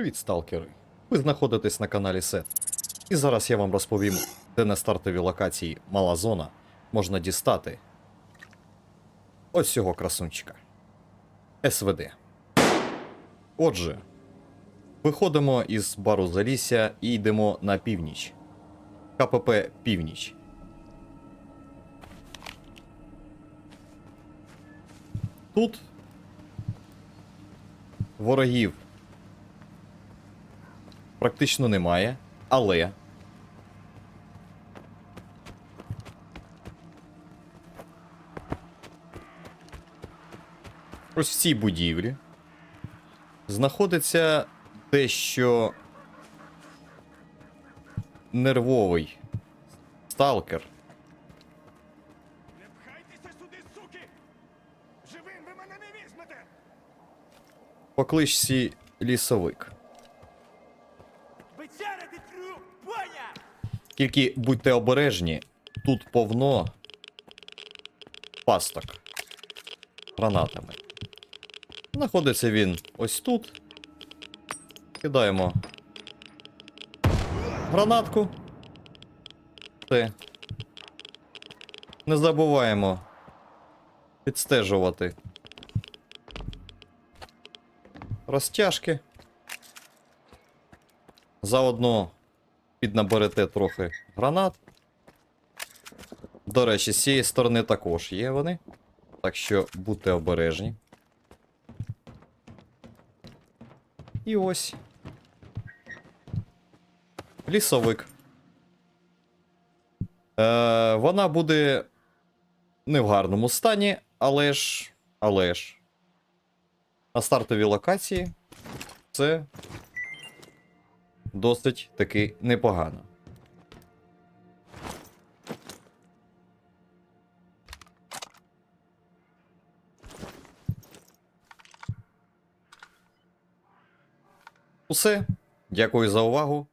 Привіт, сталкери! Ви знаходитесь на каналі Сет. І зараз я вам розповім, де на стартовій локації Мала Зона можна дістати ось цього красунчика. СВД. Отже, виходимо із бару Залісся і йдемо на північ. КПП Північ. Тут ворогів практично немає, але. Ось в цій будівлі знаходиться дещо нервовий сталкер. Не пхайтеся сюди, суки! Живим ви мене не візьмете! По кличці лісовик. Тільки будьте обережні, тут повно пасток гранатами. Знаходиться він ось тут. Кидаємо гранатку. Все. Не забуваємо підстежувати розтяжки. Заодно піднаберете трохи гранат. До речі, з цієї сторони також є вони. Так що будьте обережні. І ось. Лісовик. Е, вона буде не в гарному стані, але ж. Але ж. На стартовій локації це досить таки непогано. Усе. Дякую за увагу.